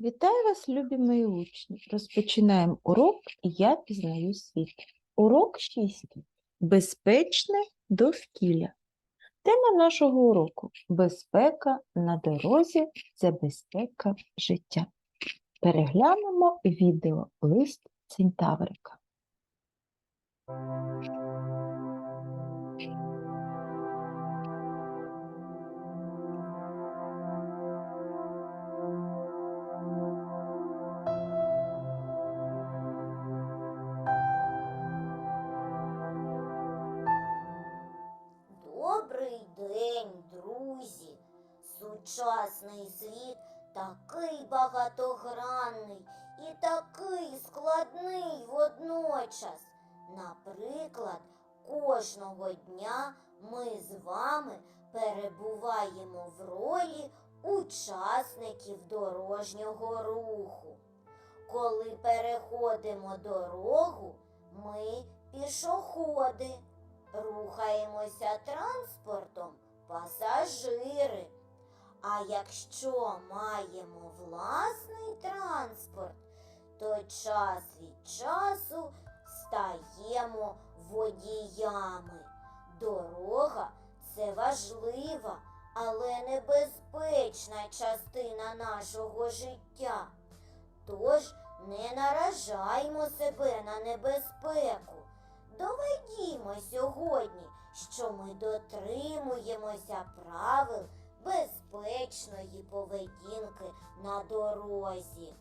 Вітаю вас, любі мої учні! Розпочинаємо урок Я пізнаю світ. Урок 6. Безпечне довкілля. Тема нашого уроку безпека на дорозі це безпека життя. Переглянемо відео Лист Центаврика. Сучасний світ такий багатогранний і такий складний водночас. Наприклад, кожного дня ми з вами перебуваємо в ролі учасників дорожнього руху. Коли переходимо дорогу, ми пішоходи. Рухаємося транспортом пасажири. А якщо маємо власний транспорт, то час від часу стаємо водіями. Дорога це важлива, але небезпечна частина нашого життя. Тож не наражаймо себе на небезпеку. Доведімо сьогодні, що ми дотримуємося правил безпечної поведінки на дорозі.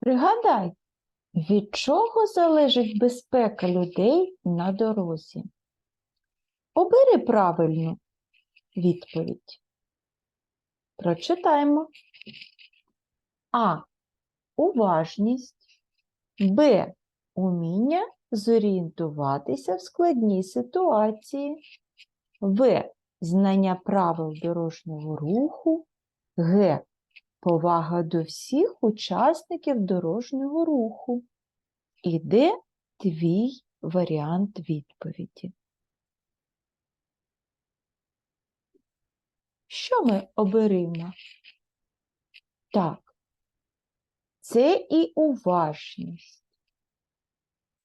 Пригадай, від чого залежить безпека людей на дорозі? Обери правильну відповідь. Прочитаємо. А. Уважність. Б. Уміння зорієнтуватися в складній ситуації. В. Знання правил дорожнього руху. Г. Повага до всіх учасників дорожнього руху. І де твій варіант відповіді? Що ми оберемо? Так, це і уважність,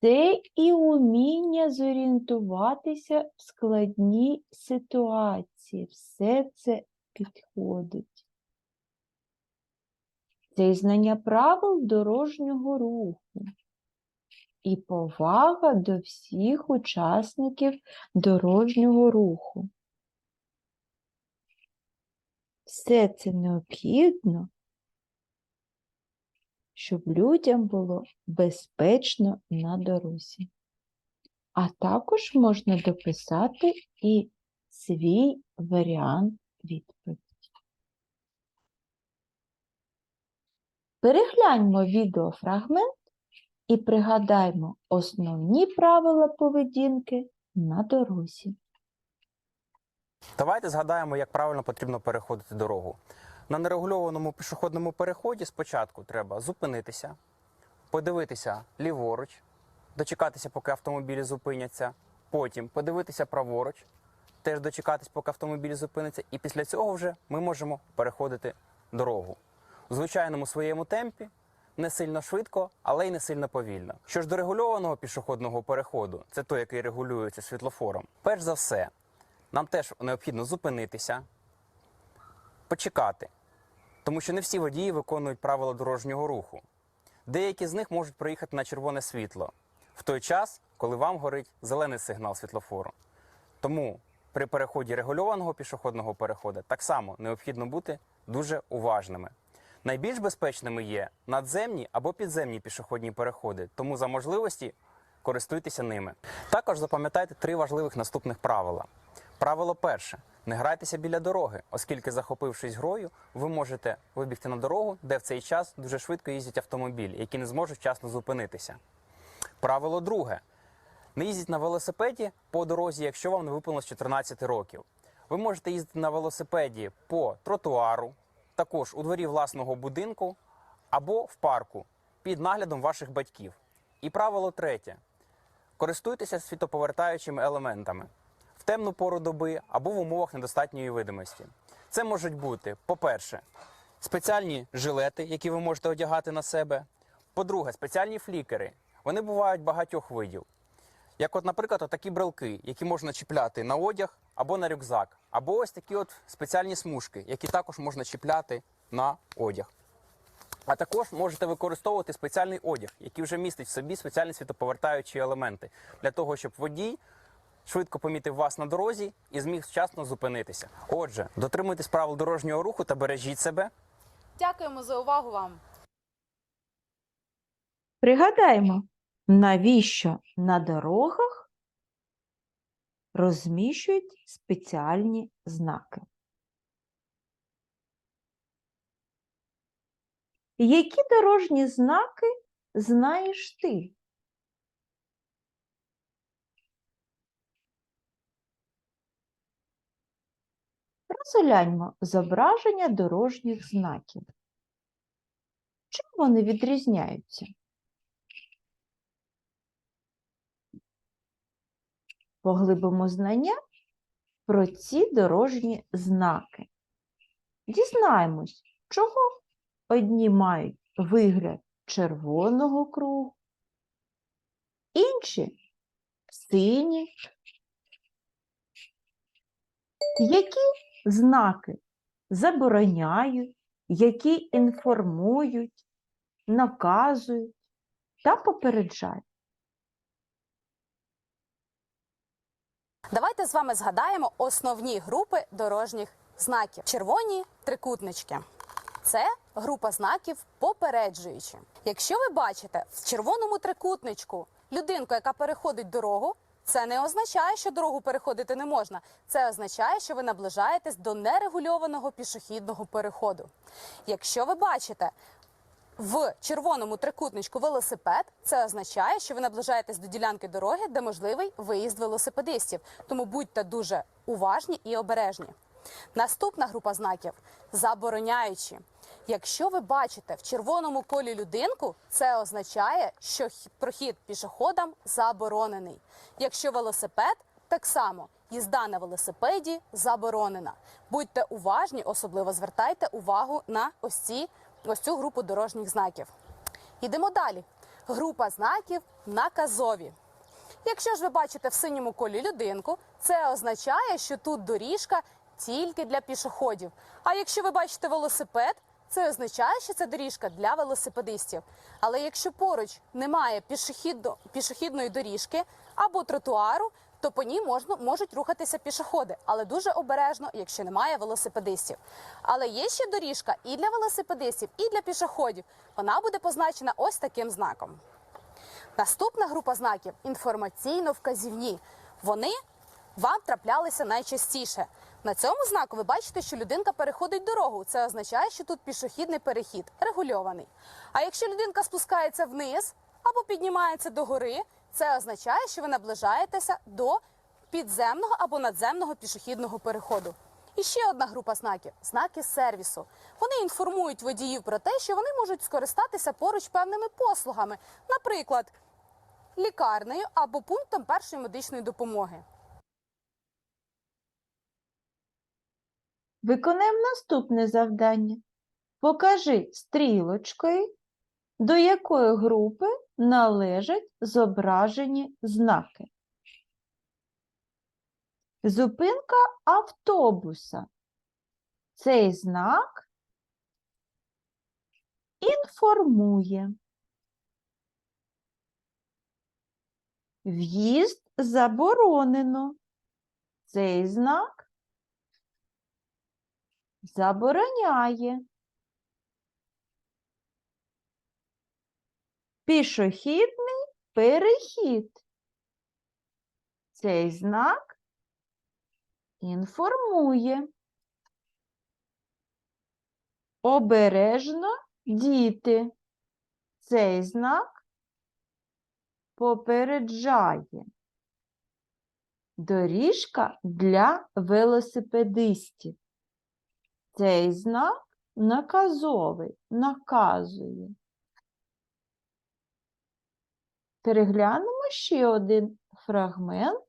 це і уміння зорієнтуватися в складній ситуації. Все це підходить. Це і знання правил дорожнього руху і повага до всіх учасників дорожнього руху. Все це необхідно, щоб людям було безпечно на дорозі. А також можна дописати і свій варіант відповіді. Перегляньмо відеофрагмент і пригадаймо основні правила поведінки на дорозі. Давайте згадаємо, як правильно потрібно переходити дорогу. На нерегульованому пішохідному переході спочатку треба зупинитися, подивитися ліворуч, дочекатися, поки автомобілі зупиняться, потім подивитися праворуч, теж дочекатись, поки автомобіль зупиниться, і після цього вже ми можемо переходити дорогу. У звичайному своєму темпі, не сильно швидко, але й не сильно повільно. Що ж до регульованого пішохідного переходу, це той, який регулюється світлофором. Перш за все, нам теж необхідно зупинитися, почекати, тому що не всі водії виконують правила дорожнього руху. Деякі з них можуть проїхати на червоне світло в той час, коли вам горить зелений сигнал світлофору. Тому при переході регульованого пішохідного переходу так само необхідно бути дуже уважними. Найбільш безпечними є надземні або підземні пішохідні переходи, тому за можливості користуйтеся ними. Також запам'ятайте три важливих наступних правила. Правило перше: не грайтеся біля дороги, оскільки, захопившись грою, ви можете вибігти на дорогу, де в цей час дуже швидко їздять автомобілі, які не зможуть вчасно зупинитися. Правило друге: не їздіть на велосипеді по дорозі, якщо вам не виповнилось 14 років. Ви можете їздити на велосипеді по тротуару, також у дворі власного будинку або в парку під наглядом ваших батьків. І правило третє: користуйтеся світоповертаючими елементами темну пору доби або в умовах недостатньої видимості. Це можуть бути, по-перше, спеціальні жилети, які ви можете одягати на себе. По-друге, спеціальні флікери. Вони бувають багатьох видів. Як, от, наприклад, такі брелки, які можна чіпляти на одяг або на рюкзак, або ось такі от спеціальні смужки, які також можна чіпляти на одяг. А також можете використовувати спеціальний одяг, який вже містить в собі спеціальні світоповертаючі елементи, для того, щоб водій швидко помітив вас на дорозі і зміг вчасно зупинитися. Отже, дотримуйтесь правил дорожнього руху та бережіть себе. Дякуємо за увагу вам. Пригадаємо, навіщо на дорогах розміщують спеціальні знаки. Які дорожні знаки знаєш ти? Розгляньмо зображення дорожніх знаків. Чим вони відрізняються? Поглибимо знання про ці дорожні знаки. Дізнаємось, чого одні мають вигляд червоного кругу, інші сині. Які знаки забороняють, які інформують, наказують та попереджають. Давайте з вами згадаємо основні групи дорожніх знаків. Червоні трикутнички. Це група знаків попереджуючі. Якщо ви бачите в червоному трикутничку людинку, яка переходить дорогу, це не означає, що дорогу переходити не можна. Це означає, що ви наближаєтесь до нерегульованого пішохідного переходу. Якщо ви бачите в червоному трикутничку велосипед, це означає, що ви наближаєтесь до ділянки дороги, де можливий виїзд велосипедистів. Тому будьте дуже уважні і обережні. Наступна група знаків забороняючі. Якщо ви бачите в червоному колі людинку, це означає, що прохід пішоходам заборонений. Якщо велосипед, так само їзда на велосипеді заборонена. Будьте уважні, особливо звертайте увагу на ось ці ось цю групу дорожніх знаків. Йдемо далі. Група знаків наказові. Якщо ж ви бачите в синьому колі людинку, це означає, що тут доріжка тільки для пішоходів. А якщо ви бачите велосипед, це означає, що це доріжка для велосипедистів. Але якщо поруч немає пішохідно, пішохідної доріжки або тротуару, то по ній можна, можуть рухатися пішоходи, але дуже обережно, якщо немає велосипедистів. Але є ще доріжка і для велосипедистів, і для пішоходів. Вона буде позначена ось таким знаком. Наступна група знаків інформаційно-вказівні. Вони вам траплялися найчастіше. На цьому знаку ви бачите, що людинка переходить дорогу. Це означає, що тут пішохідний перехід регульований. А якщо людинка спускається вниз або піднімається догори, це означає, що ви наближаєтеся до підземного або надземного пішохідного переходу. І ще одна група знаків знаки сервісу. Вони інформують водіїв про те, що вони можуть скористатися поруч певними послугами, наприклад, лікарнею або пунктом першої медичної допомоги. Виконаємо наступне завдання. Покажи стрілочкою, до якої групи належать зображені знаки. Зупинка автобуса. Цей знак інформує. В'їзд заборонено. Цей знак забороняє. Пішохідний перехід. Цей знак інформує. Обережно діти. Цей знак попереджає. Доріжка для велосипедистів. Цей знак наказовий, наказує. Переглянемо ще один фрагмент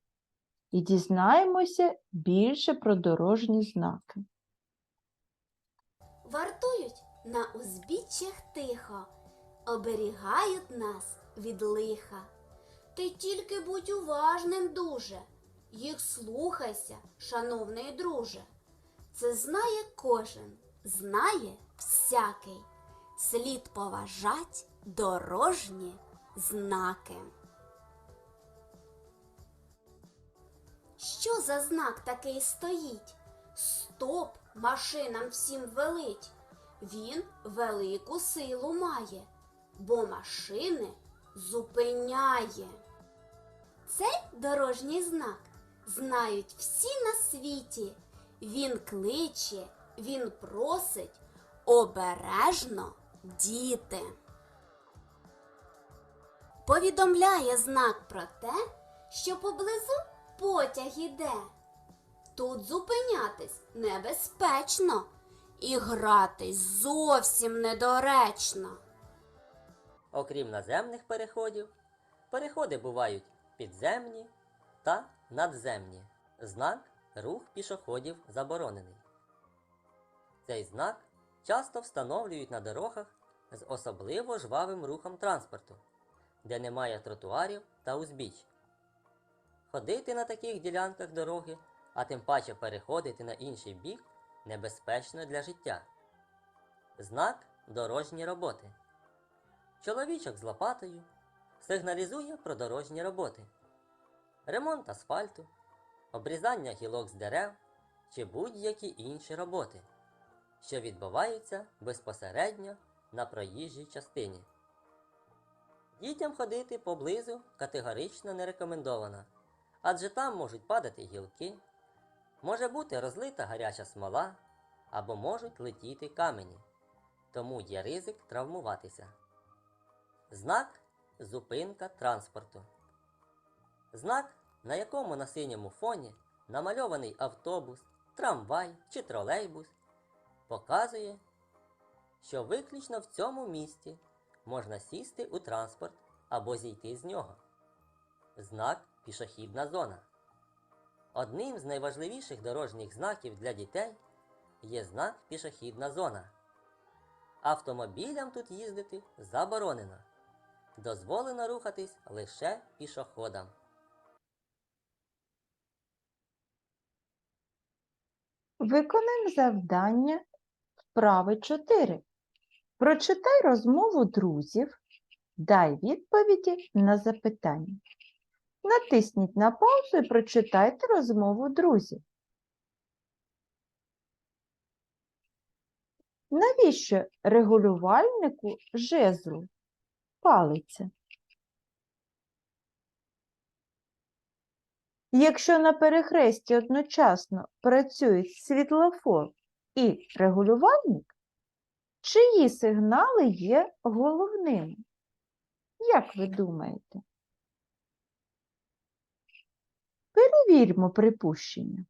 і дізнаємося більше про дорожні знаки. Вартують на узбіччях тихо, оберігають нас від лиха. Ти тільки будь уважним дуже, їх слухайся, шановний друже. Це знає кожен, знає всякий. Слід поважать дорожні знаки. Що за знак такий стоїть? Стоп машинам всім велить. Він велику силу має, бо машини зупиняє. Цей дорожній знак знають всі на світі. Він кличе, він просить обережно діти. Повідомляє знак про те, що поблизу потяг іде. Тут зупинятись небезпечно і гратись зовсім недоречно. Окрім наземних переходів, переходи бувають підземні та надземні. Знак рух пішоходів заборонений. Цей знак часто встановлюють на дорогах з особливо жвавим рухом транспорту, де немає тротуарів та узбіч. Ходити на таких ділянках дороги, а тим паче переходити на інший бік небезпечно для життя. Знак дорожні роботи. Чоловічок з лопатою сигналізує про дорожні роботи, ремонт асфальту, обрізання гілок з дерев чи будь-які інші роботи, що відбуваються безпосередньо на проїжджій частині. Дітям ходити поблизу категорично не рекомендовано, адже там можуть падати гілки, може бути розлита гаряча смола або можуть летіти камені, тому є ризик травмуватися. Знак зупинка транспорту. Знак, на якому на синьому фоні намальований автобус, трамвай чи тролейбус, показує, що виключно в цьому місці можна сісти у транспорт або зійти з нього. Знак пішохідна зона. Одним з найважливіших дорожніх знаків для дітей є знак пішохідна зона. Автомобілям тут їздити заборонено. Дозволено рухатись лише пішоходам. Виконаємо завдання вправи 4. Прочитай розмову друзів, дай відповіді на запитання. Натисніть на паузу і прочитайте розмову друзів. Навіщо регулювальнику жезлу палиця? Якщо на перехресті одночасно працюють світлофор і регулювальник, чиї сигнали є головними? Як ви думаєте? Перевіримо припущення.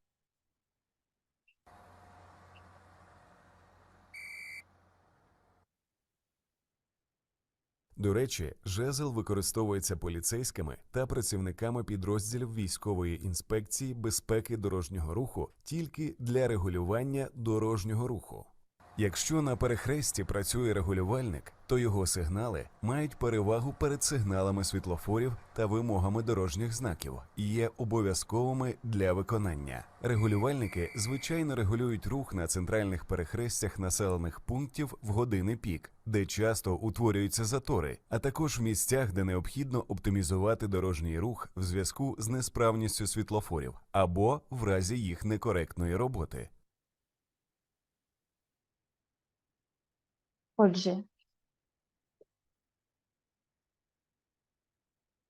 До речі, жезл використовується поліцейськими та працівниками підрозділів військової інспекції безпеки дорожнього руху тільки для регулювання дорожнього руху. Якщо на перехресті працює регулювальник, то його сигнали мають перевагу перед сигналами світлофорів та вимогами дорожніх знаків і є обов'язковими для виконання. Регулювальники звичайно регулюють рух на центральних перехрестях населених пунктів в години пік, де часто утворюються затори, а також в місцях, де необхідно оптимізувати дорожній рух в зв'язку з несправністю світлофорів або в разі їх некоректної роботи. Отже,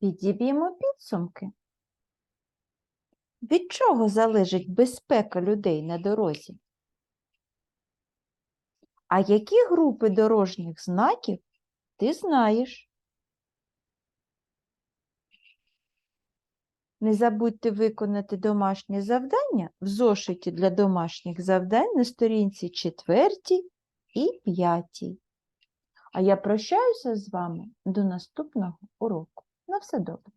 підіб'ємо підсумки. Від чого залежить безпека людей на дорозі? А які групи дорожніх знаків ти знаєш? Не забудьте виконати домашнє завдання в зошиті для домашніх завдань на сторінці 4 і 5. А я прощаюся з вами до наступного уроку. На все добре.